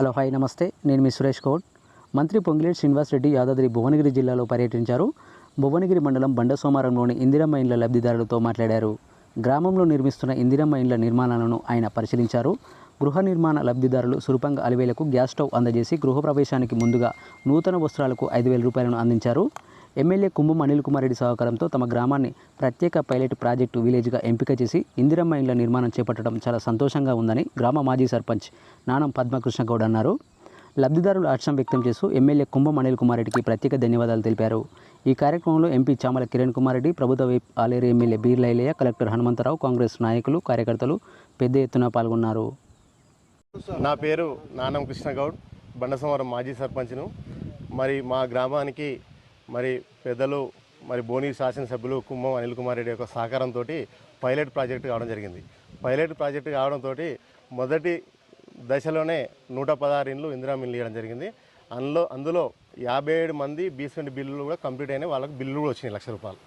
Hello hi నమస్తే. నేను మీ సురేష్ కౌడ్. మంత్రి పొంగిలేటి శ్రీనివాస్ రెడ్డి యాదాద్రి భువనగిరి జిల్లాలో పర్యటించారు. భువనగిరి మండలం బండసోమారంలోని ఇందిరమ్మ ఇండ్ల లబ్ధిదారులతో మాట్లాడారు. గ్రామంలో నిర్మిస్తున్న ఇందిరమ్మ ఇండ్ల నిర్మాణాలను ఆయన పరిశీలించారు. గృహ నిర్మాణ లబ్ధిదారులు సులభంగా అలివేలకు గ్యాస్ స్టవ్ అందజేసి గృహప్రవేశానికి ముందుగా నూతన వస్త్రాలకు ఐదు వేల రూపాయలను అందించారు. ఎమ్మెల్యే కుంభం అనిల్ కుమార్ రెడ్డి సహకారంతో తమ గ్రామాన్ని ప్రత్యేక పైలట్ ప్రాజెక్టు విలేజ్గా ఎంపిక చేసి ఇందిరమ్మ ఇండ్ల నిర్మాణం చేపట్టడం చాలా సంతోషంగా ఉందని గ్రామ మాజీ సర్పంచ్ నానం పద్మకృష్ణ గౌడ్ అన్నారు. లబ్ధిదారులు హర్షం వ్యక్తం చేస్తూ ఎమ్మెల్యే కుంభం అనిల్ కుమార్ రెడ్డికి ప్రత్యేక ధన్యవాదాలు తెలిపారు. ఈ కార్యక్రమంలో ఎంపీ చామల కిరణ్ కుమార్ రెడ్డి ప్రభుత్వ whip Aleru MLA Beerla Ilaiah collector Hanumantha Rao Congress నాయకులు కార్యకర్తలు పెద్ద ఎత్తున పాల్గొన్నారు. నా పేరు నానం కృష్ణగౌడ్ బండసమరం మాజీ సర్పంచ్ను. మరి మా గ్రామానికి మరి పెద్దలు మరి బోని శాసనసభ్యులు కుంభం అనిల్ కుమార్ రెడ్డి యొక్క సహకారంతో పైలట్ ప్రాజెక్టు కావడం జరిగింది. పైలట్ ప్రాజెక్టు కావడంతో మొదటి దశలోనే నూట పదహారు ఇండ్లు ఇందిరా మిల్లు ఇవ్వడం జరిగింది. అందులో అందులో యాభై ఏడు మంది బీసెంట్ బిల్లులు కూడా కంప్లీట్ అయినాయి. వాళ్ళకి బిల్లులు కూడా వచ్చినాయి లక్ష రూపాయలు.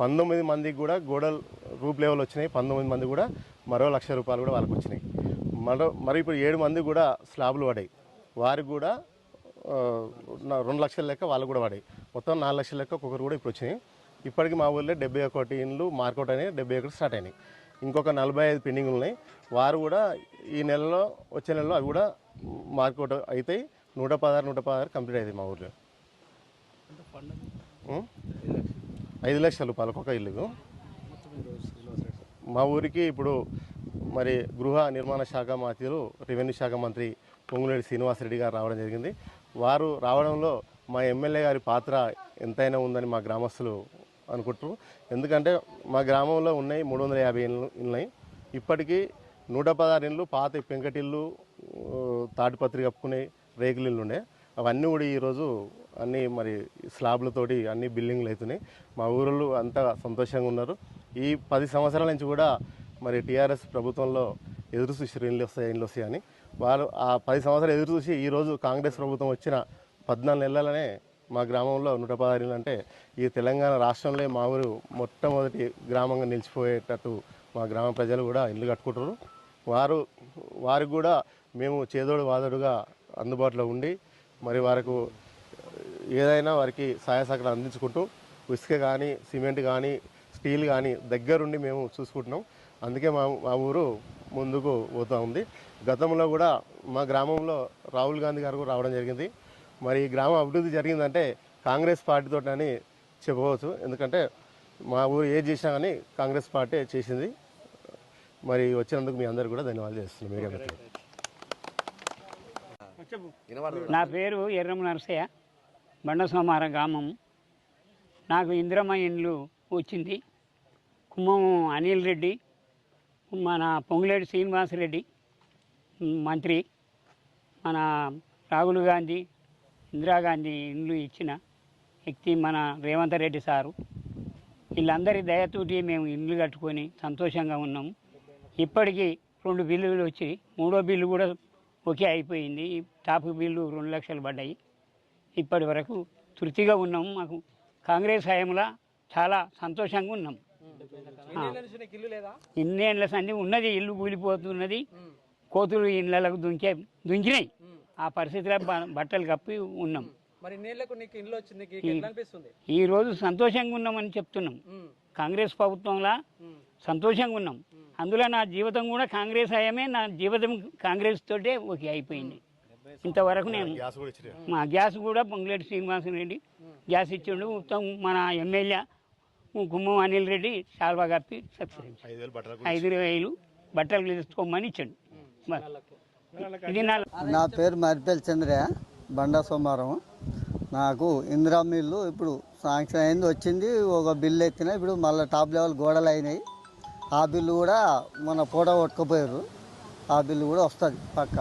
పంతొమ్మిది మందికి కూడా గోడల్ రూప్ లెవెల్ వచ్చినాయి. పంతొమ్మిది మంది కూడా మరో లక్ష రూపాయలు కూడా వాళ్ళకి వచ్చినాయి. మరో మరి ఇప్పుడు ఏడు మంది కూడా స్లాబ్లు పడ్డాయి. వారికి కూడా రెండు లక్షల లెక్క వాళ్ళు కూడా పడాయి. మొత్తం నాలుగు లక్షల లెక్క ఒక్కొక్కరు కూడా ఇప్పుడు వచ్చినాయి. ఇప్పటికి మా ఊళ్ళో డెబ్బై ఒకటి ఇండ్లు మార్కౌట్ అయినాయి డెబ్బై ఒకటి స్టార్ట్ అయినాయి. ఇంకొక నలభై ఐదు పెండింగ్లు ఉన్నాయి. వారు కూడా ఈ నెలలో వచ్చే నెలలో అవి కూడా మార్కౌట్ అవుతాయి. నూట పదహారు నూట పదహారు కంప్లీట్ అవుతాయి మా ఊర్లో. ఐదు లక్షల రూపాయలు ఒక్కొక్క ఇల్లు. మా ఊరికి ఇప్పుడు మరి గృహ నిర్మాణ శాఖ మంత్రులు రెవెన్యూ శాఖ మంత్రి పొంగులేటి శ్రీనివాసరెడ్డి గారు రావడం జరిగింది. వారు రావడంలో మా ఎమ్మెల్యే గారి పాత్ర ఎంతైనా ఉందని మా గ్రామస్తులు అనుకుంటారు. ఎందుకంటే మా గ్రామంలో ఉన్నాయి మూడు వందల యాభై ఇళ్ళు ఉన్నాయి ఇప్పటికీ నూట పదహారు ఇళ్ళు పాత పెంకటిల్లు తాటిపత్రి కప్పుకునే రేకులు ఇళ్ళు ఉండే అవన్నీ కూడా ఈరోజు అన్నీ మరి స్లాబ్లతోటి అన్ని బిల్డింగ్లు అవుతున్నాయి మా ఊరిలో అంతా సంతోషంగా ఉన్నారు. ఈ పది సంవత్సరాల నుంచి కూడా మరి టీఆర్ఎస్ ప్రభుత్వంలో ఎదురు చూసి ఇండ్లు వస్తాయి ఇండ్లు వస్తాయి అని. వాళ్ళు ఆ పది సంవత్సరాలు ఎదురు చూసి ఈరోజు కాంగ్రెస్ ప్రభుత్వం వచ్చిన పద్నాలుగు నెలలనే మా గ్రామంలో నూట పదహారు అంటే ఈ తెలంగాణ రాష్ట్రంలో మా ఊరు మొట్టమొదటి గ్రామంగా నిలిచిపోయేటట్టు మా గ్రామ ప్రజలు కూడా ఇల్లు కట్టుకుంటారు వారు వారికి కూడా మేము చేదోడు వాదోడుగా అందుబాటులో ఉండి మరి వారికి ఏదైనా వారికి సహాయ సహకారం అందించుకుంటూ ఇసుక కానీ సిమెంట్ కానీ స్టీల్ కానీ దగ్గరుండి మేము చూసుకుంటున్నాం. అందుకే మా మా ఊరు ముందుకు పోతూ ఉంది. గతంలో కూడా మా గ్రామంలో రాహుల్ గాంధీ గారు కూడా రావడం జరిగింది. మరి ఈ గ్రామం అభివృద్ధి జరిగిందంటే కాంగ్రెస్ పార్టీతో అని చెప్పవచ్చు. ఎందుకంటే మా ఊరు ఏది చేసినా కానీ కాంగ్రెస్ పార్టీ చేసింది. మరి వచ్చినందుకు మీ అందరు కూడా ధన్యవాదాలు చేస్తున్నాం. మీడియా మిత్రులు నా పేరు ఎర్రం నరసయ్య. బండసోమార గ్రామం. నాకు ఇందిరమ్మ ఇండ్లు వచ్చింది. కుమ్మం అనిల్ రెడ్డి. మన పొంగులేటి శ్రీనివాసరెడ్డి మంత్రి మన రాహుల్ గాంధీ ఇందిరాగాంధీ ఇండ్లు ఇచ్చిన వ్యక్తి మన రేవంత్ రెడ్డి సారు. వీళ్ళందరి దయతోటి మేము ఇండ్లు కట్టుకొని సంతోషంగా ఉన్నాము ఇప్పటికీ రెండు బిల్లులు వచ్చి మూడో బిల్లు కూడా ఒకే అయిపోయింది. టాప్ బిల్లు రెండు లక్షలు పడ్డాయి. ఇప్పటి వరకు తృప్తిగా ఉన్నాము మాకు కాంగ్రెస్ హయాంలో చాలా సంతోషంగా ఉన్నాం. ఇన్నేళ్ళ సంది ఉన్నది. ఇల్లు కూలిపోతున్నది. కోతులు ఇళ్ళకు దుంకే దుంకినాయి. ఆ పరిస్థితిలో బట్టలు కప్పి ఉన్నాం. మరి ఇన్నేళ్ళకు నీకు ఇంట్లో వచ్చింది నీకు ఎట్లా అనిపిస్తుంది? ఈ రోజు సంతోషంగా ఉన్నామని చెప్తున్నాం. కాంగ్రెస్ ప్రభుత్వంలో. సంతోషంగా ఉన్నాం. అందులో నా జీవితం కూడా కాంగ్రెస్ హయమే నా జీవితం కాంగ్రెస్ తోటే ఓకే అయిపోయింది. ఇంతవరకు నేను మా గ్యాస్ కూడా పొంగులేటి శ్రీనివాసన్ రెడ్డి గ్యాస్ ఇచ్చిండు. మొత్తం మన ఎమ్మెల్యే గుమ్మం అనిల్ రెడ్డి శాల్వా కప్పి సబ్సిడీ. ఐదు వేలు బట్టలు తీసుకోమని ఇచ్చాడు. నా పేరు మరిపల్లి చంద్రయ్య బండా సోమారం నాకు ఇందిరా మిల్లు ఇప్పుడు శాంక్షన్ అయింది వచ్చింది ఒక బిల్లు ఎత్తిన ఇప్పుడు మళ్ళీ టాప్ లెవెల్ గోడలు అయినాయి. ఆ బిల్లు కూడా మన ఫోటో కొట్టుకుపోయారు ఆ బిల్లు కూడా వస్తుంది పక్క.